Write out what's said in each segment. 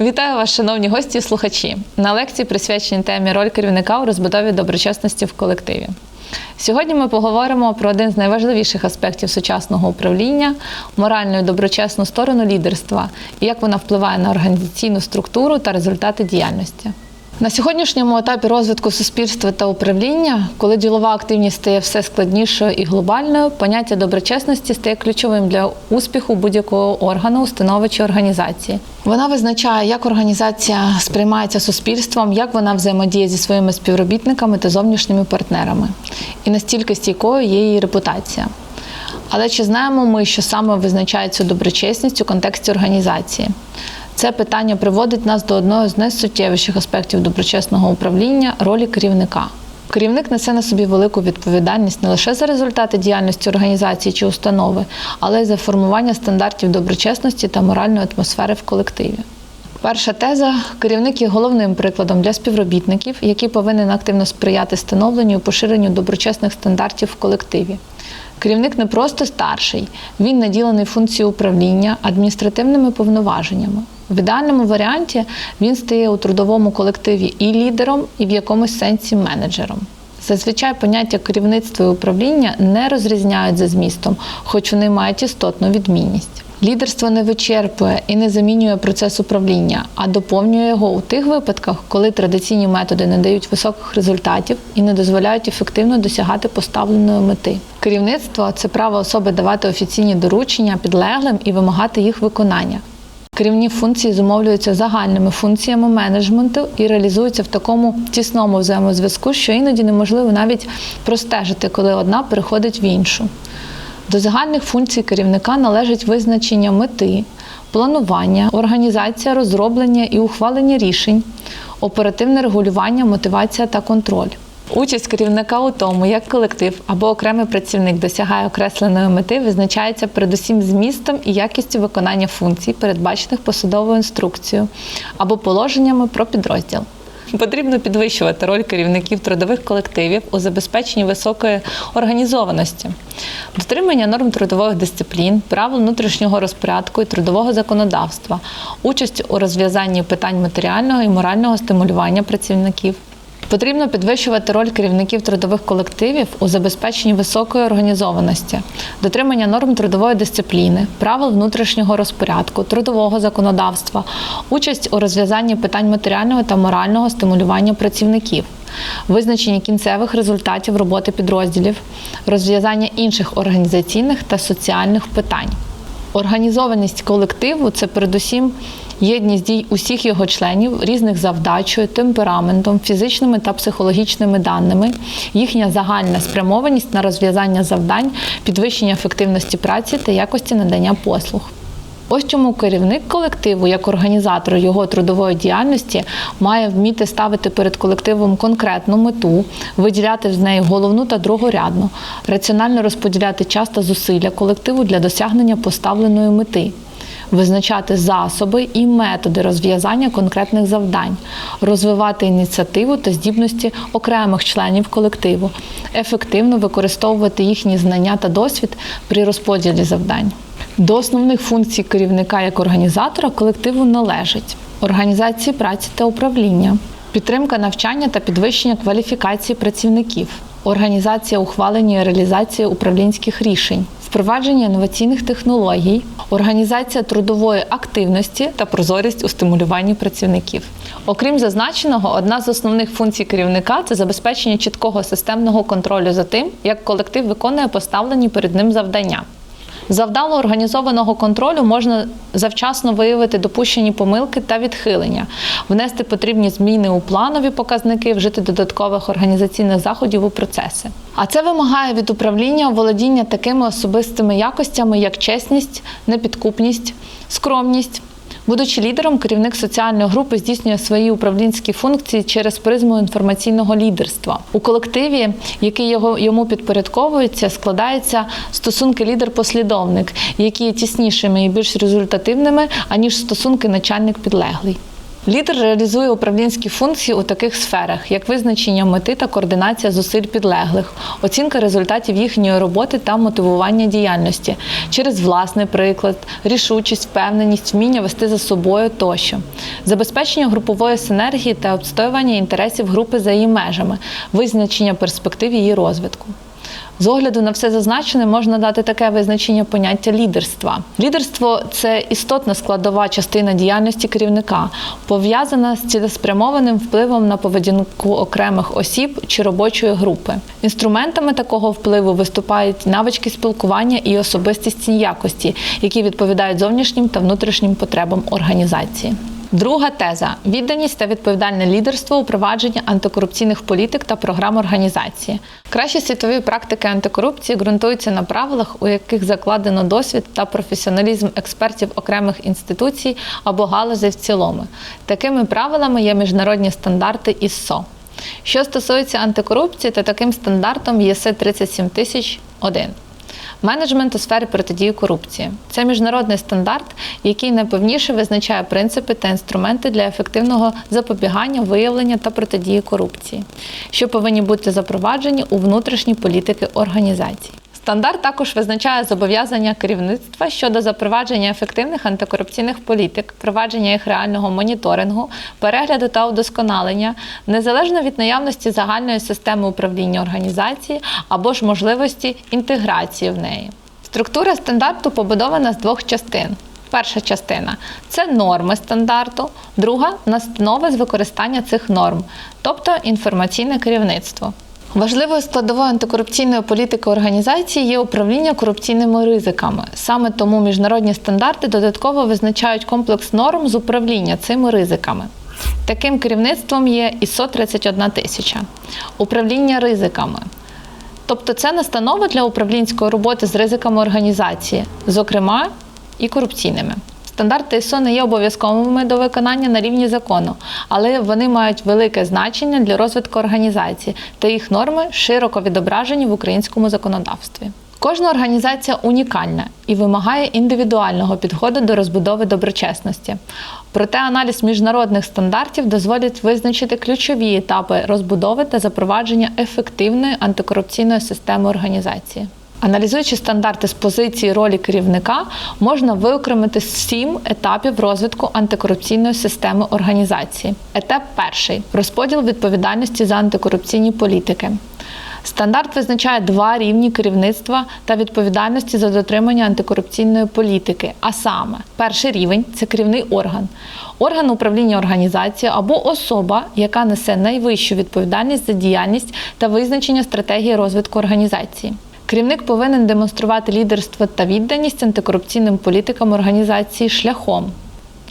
Вітаю вас, шановні гості і слухачі. На лекції присвяченій темі роль керівника у розбудові доброчесності в колективі. Сьогодні ми поговоримо про один з найважливіших аспектів сучасного управління моральну і доброчесну сторону лідерства і як вона впливає на організаційну структуру та результати діяльності. На сьогоднішньому етапі розвитку суспільства та управління, коли ділова активність стає все складнішою і глобальною, поняття доброчесності стає ключовим для успіху будь-якого органу, установи чи організації. Вона визначає, як організація сприймається суспільством, як вона взаємодіє зі своїми співробітниками та зовнішніми партнерами, і настільки стійкою є її репутація. Але чи знаємо ми, що саме визначає цю доброчесність у контексті організації? Це питання приводить нас до одного з найсуттєвіших аспектів доброчесного управління ролі керівника. Керівник несе на собі велику відповідальність не лише за результати діяльності організації чи установи, але й за формування стандартів доброчесності та моральної атмосфери в колективі. Перша теза керівник є головним прикладом для співробітників, який повинен активно сприяти становленню і поширенню доброчесних стандартів в колективі. Керівник не просто старший, він наділений функцією управління адміністративними повноваженнями. В ідеальному варіанті він стає у трудовому колективі і лідером, і в якомусь сенсі менеджером. Зазвичай поняття керівництва і управління не розрізняють за змістом, хоч вони мають істотну відмінність. Лідерство не вичерпує і не замінює процес управління, а доповнює його у тих випадках, коли традиційні методи не дають високих результатів і не дозволяють ефективно досягати поставленої мети. Керівництво це право особи давати офіційні доручення підлеглим і вимагати їх виконання. Керівні функції зумовлюються загальними функціями менеджменту і реалізуються в такому тісному взаємозв'язку, що іноді неможливо навіть простежити, коли одна переходить в іншу. До загальних функцій керівника належить визначення мети, планування, організація розроблення і ухвалення рішень, оперативне регулювання, мотивація та контроль. Участь керівника у тому, як колектив або окремий працівник досягає окресленої мети, визначається передусім змістом і якістю виконання функцій, передбачених посадовою інструкцією або положеннями про підрозділ. Потрібно підвищувати роль керівників трудових колективів у забезпеченні високої організованості, дотримання норм трудових дисциплін, правил внутрішнього розпорядку і трудового законодавства, участь у розв'язанні питань матеріального і морального стимулювання працівників. Потрібно підвищувати роль керівників трудових колективів у забезпеченні високої організованості, дотримання норм трудової дисципліни, правил внутрішнього розпорядку, трудового законодавства, участь у розв'язанні питань матеріального та морального стимулювання працівників, визначення кінцевих результатів роботи підрозділів, розв'язання інших організаційних та соціальних питань. Організованість колективу це передусім єдність дій усіх його членів, різних завдачою, темпераментом, фізичними та психологічними даними, їхня загальна спрямованість на розв'язання завдань, підвищення ефективності праці та якості надання послуг. Ось чому керівник колективу, як організатор його трудової діяльності, має вміти ставити перед колективом конкретну мету, виділяти з неї головну та другорядну, раціонально розподіляти час та зусилля колективу для досягнення поставленої мети. Визначати засоби і методи розв'язання конкретних завдань, розвивати ініціативу та здібності окремих членів колективу, ефективно використовувати їхні знання та досвід при розподілі завдань. До основних функцій керівника як організатора колективу належить організації праці та управління, підтримка навчання та підвищення кваліфікації працівників, організація ухвалення і реалізації управлінських рішень, впровадження інноваційних технологій, організація трудової активності та прозорість у стимулюванні працівників. Окрім зазначеного, одна з основних функцій керівника це забезпечення чіткого системного контролю за тим, як колектив виконує поставлені перед ним завдання. Завдало організованого контролю можна завчасно виявити допущені помилки та відхилення, внести потрібні зміни у планові показники, вжити додаткових організаційних заходів у процеси. А це вимагає від управління володіння такими особистими якостями, як чесність, непідкупність, скромність, Будучи лідером, керівник соціальної групи здійснює свої управлінські функції через призму інформаційного лідерства. У колективі, який його йому підпорядковується, складаються стосунки лідер-послідовник, які є тіснішими і більш результативними, аніж стосунки начальник-підлеглий. Лідер реалізує управлінські функції у таких сферах, як визначення мети та координація зусиль підлеглих, оцінка результатів їхньої роботи та мотивування діяльності через власний приклад, рішучість, впевненість, вміння вести за собою тощо, забезпечення групової синергії та обстоювання інтересів групи за її межами, визначення перспектив її розвитку. З огляду на все зазначене можна дати таке визначення поняття лідерства. Лідерство це істотна складова частина діяльності керівника, пов'язана з цілеспрямованим впливом на поведінку окремих осіб чи робочої групи. Інструментами такого впливу виступають навички спілкування і особистісні якості, які відповідають зовнішнім та внутрішнім потребам організації. Друга теза відданість та відповідальне лідерство у провадженні антикорупційних політик та програм організації. Кращі світові практики антикорупції ґрунтуються на правилах, у яких закладено досвід та професіоналізм експертів окремих інституцій або галузей в цілому. Такими правилами є міжнародні стандарти ІСО. Що стосується антикорупції, то таким стандартом є С 37001. Менеджмент у сфері протидії корупції це міжнародний стандарт, який найповніше визначає принципи та інструменти для ефективного запобігання, виявлення та протидії корупції, що повинні бути запроваджені у внутрішній політики організації. Стандарт також визначає зобов'язання керівництва щодо запровадження ефективних антикорупційних політик, провадження їх реального моніторингу, перегляду та удосконалення, незалежно від наявності загальної системи управління організації або ж можливості інтеграції в неї. Структура стандарту побудована з двох частин. Перша частина це норми стандарту, друга настанови з використання цих норм, тобто інформаційне керівництво. Важливою складовою антикорупційної політики організації є управління корупційними ризиками. Саме тому міжнародні стандарти додатково визначають комплекс норм з управління цими ризиками. Таким керівництвом є ISO 31 тисяча управління ризиками. Тобто це настанова для управлінської роботи з ризиками організації, зокрема і корупційними. Стандарти ISO не є обов'язковими до виконання на рівні закону, але вони мають велике значення для розвитку організації та їх норми широко відображені в українському законодавстві. Кожна організація унікальна і вимагає індивідуального підходу до розбудови доброчесності. Проте аналіз міжнародних стандартів дозволить визначити ключові етапи розбудови та запровадження ефективної антикорупційної системи організації. Аналізуючи стандарти з позиції ролі керівника, можна виокремити сім етапів розвитку антикорупційної системи організації. Етап перший розподіл відповідальності за антикорупційні політики. Стандарт визначає два рівні керівництва та відповідальності за дотримання антикорупційної політики. А саме, перший рівень це керівний орган, орган управління організацією або особа, яка несе найвищу відповідальність за діяльність та визначення стратегії розвитку організації. Керівник повинен демонструвати лідерство та відданість антикорупційним політикам організації шляхом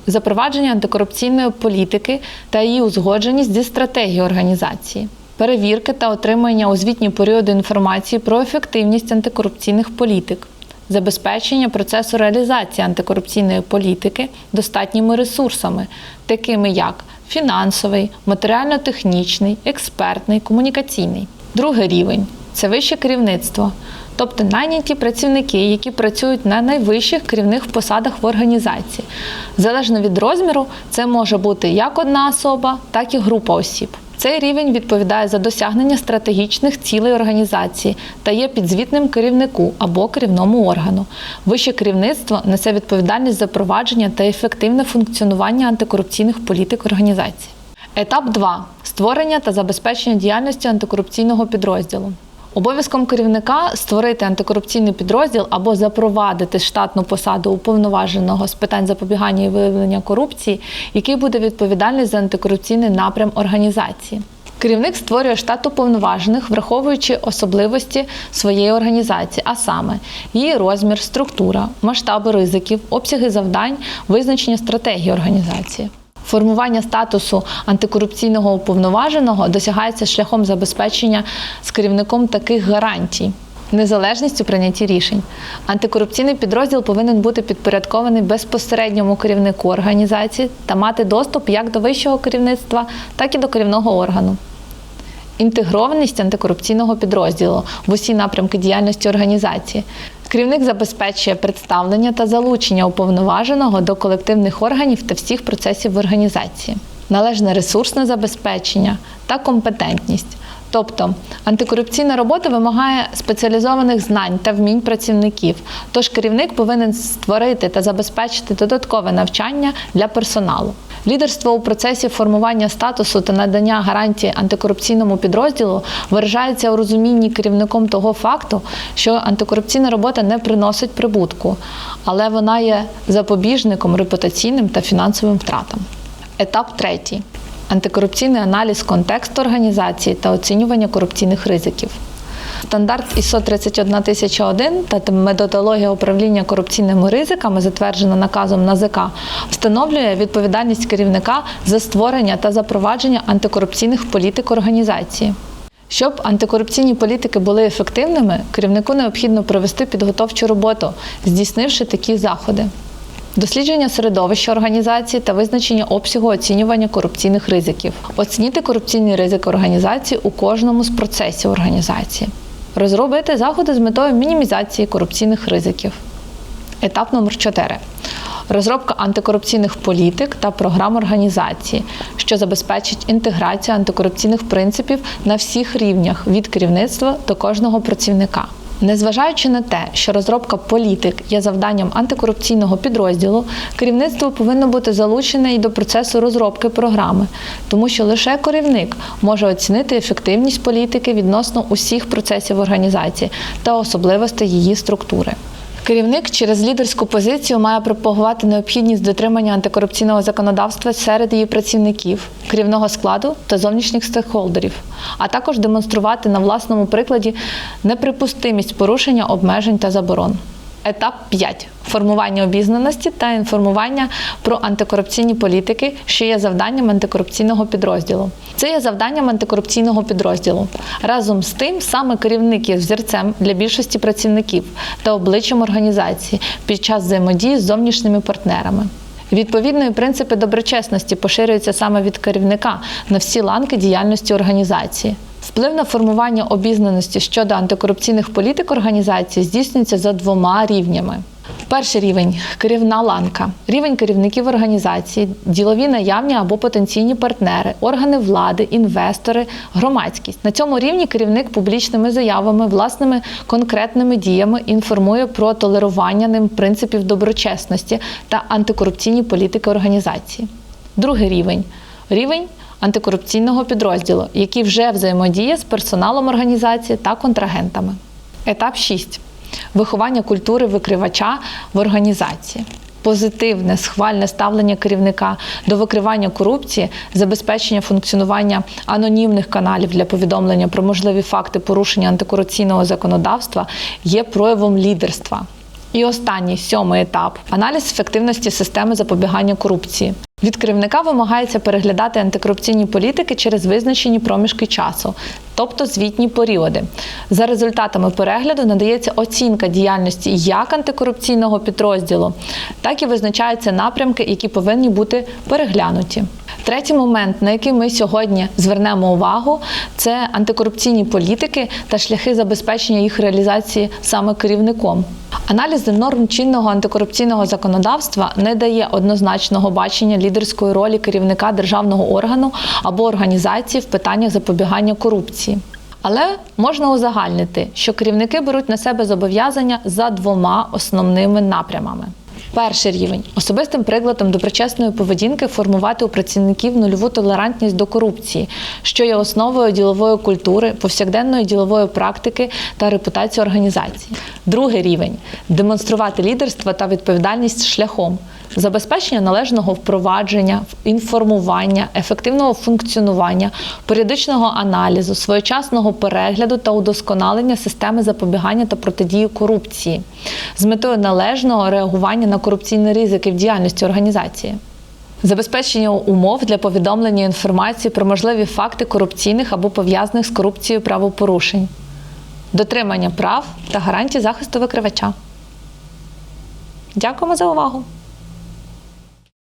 запровадження антикорупційної політики та її узгодженість зі стратегією організації, перевірки та отримання у звітні періоди інформації про ефективність антикорупційних політик, забезпечення процесу реалізації антикорупційної політики достатніми ресурсами, такими як фінансовий, матеріально-технічний, експертний, комунікаційний. Другий рівень це вище керівництво, тобто найняті працівники, які працюють на найвищих керівних посадах в організації. Залежно від розміру, це може бути як одна особа, так і група осіб. Цей рівень відповідає за досягнення стратегічних цілей організації та є підзвітним керівнику або керівному органу. Вище керівництво несе відповідальність за провадження та ефективне функціонування антикорупційних політик організації. Етап 2. створення та забезпечення діяльності антикорупційного підрозділу. Обов'язком керівника створити антикорупційний підрозділ або запровадити штатну посаду уповноваженого з питань запобігання і виявлення корупції, який буде відповідальний за антикорупційний напрям організації. Керівник створює штат уповноважених, враховуючи особливості своєї організації, а саме її розмір, структура, масштаби ризиків, обсяги завдань, визначення стратегії організації. Формування статусу антикорупційного уповноваженого досягається шляхом забезпечення з керівником таких гарантій. Незалежність у прийнятті рішень. Антикорупційний підрозділ повинен бути підпорядкований безпосередньому керівнику організації та мати доступ як до вищого керівництва, так і до керівного органу. Інтегрованість антикорупційного підрозділу в усі напрямки діяльності організації. Керівник забезпечує представлення та залучення уповноваженого до колективних органів та всіх процесів в організації, належне ресурсне забезпечення та компетентність. Тобто антикорупційна робота вимагає спеціалізованих знань та вмінь працівників. Тож керівник повинен створити та забезпечити додаткове навчання для персоналу. Лідерство у процесі формування статусу та надання гарантії антикорупційному підрозділу виражається у розумінні керівником того факту, що антикорупційна робота не приносить прибутку, але вона є запобіжником репутаційним та фінансовим втратам. Етап третій. Антикорупційний аналіз контексту організації та оцінювання корупційних ризиків. Стандарт ISO 31001 та методологія управління корупційними ризиками, затверджена наказом НАЗК, встановлює відповідальність керівника за створення та запровадження антикорупційних політик організації. Щоб антикорупційні політики були ефективними, керівнику необхідно провести підготовчу роботу, здійснивши такі заходи. Дослідження середовища організації та визначення обсягу оцінювання корупційних ризиків. Оцінити корупційні ризики організації у кожному з процесів організації. Розробити заходи з метою мінімізації корупційних ризиків. Етап номер 4. Розробка антикорупційних політик та програм організації, що забезпечить інтеграцію антикорупційних принципів на всіх рівнях від керівництва до кожного працівника. Незважаючи на те, що розробка політик є завданням антикорупційного підрозділу, керівництво повинно бути залучене і до процесу розробки програми, тому що лише керівник може оцінити ефективність політики відносно усіх процесів організації та особливостей її структури. Керівник через лідерську позицію має пропагувати необхідність дотримання антикорупційного законодавства серед її працівників, керівного складу та зовнішніх стейкхолдерів, а також демонструвати на власному прикладі неприпустимість порушення обмежень та заборон. Етап 5. формування обізнаності та інформування про антикорупційні політики, що є завданням антикорупційного підрозділу. Це є завданням антикорупційного підрозділу. Разом з тим, саме керівник є взірцем для більшості працівників та обличчям організації під час взаємодії з зовнішніми партнерами. Відповідно, і принципи доброчесності поширюються саме від керівника на всі ланки діяльності організації. Вплив на формування обізнаності щодо антикорупційних політик організації здійснюється за двома рівнями. Перший рівень керівна ланка, рівень керівників організації, ділові наявні або потенційні партнери, органи влади, інвестори, громадськість. На цьому рівні керівник публічними заявами, власними конкретними діями інформує про толерування ним принципів доброчесності та антикорупційні політики організації. Другий рівень рівень антикорупційного підрозділу, який вже взаємодіє з персоналом організації та контрагентами. Етап 6. Виховання культури викривача в організації. Позитивне схвальне ставлення керівника до викривання корупції, забезпечення функціонування анонімних каналів для повідомлення про можливі факти порушення антикорупційного законодавства є проявом лідерства. І останній сьомий етап аналіз ефективності системи запобігання корупції. Від керівника вимагається переглядати антикорупційні політики через визначені проміжки часу, тобто звітні періоди. За результатами перегляду надається оцінка діяльності як антикорупційного підрозділу, так і визначаються напрямки, які повинні бути переглянуті. Третій момент, на який ми сьогодні звернемо увагу, це антикорупційні політики та шляхи забезпечення їх реалізації саме керівником. Аналіз норм чинного антикорупційного законодавства не дає однозначного бачення лідерської ролі керівника державного органу або організації в питаннях запобігання корупції. Але можна узагальнити, що керівники беруть на себе зобов'язання за двома основними напрямами. Перший рівень особистим прикладом доброчесної поведінки формувати у працівників нульову толерантність до корупції, що є основою ділової культури, повсякденної ділової практики та репутації організації. Другий рівень демонструвати лідерство та відповідальність шляхом забезпечення належного впровадження, інформування, ефективного функціонування, періодичного аналізу, своєчасного перегляду та удосконалення системи запобігання та протидії корупції з метою належного реагування на корупційні ризики в діяльності організації. Забезпечення умов для повідомлення інформації про можливі факти корупційних або пов'язаних з корупцією правопорушень. дотримання прав та гарантій захисту викривача. Дякуємо за увагу!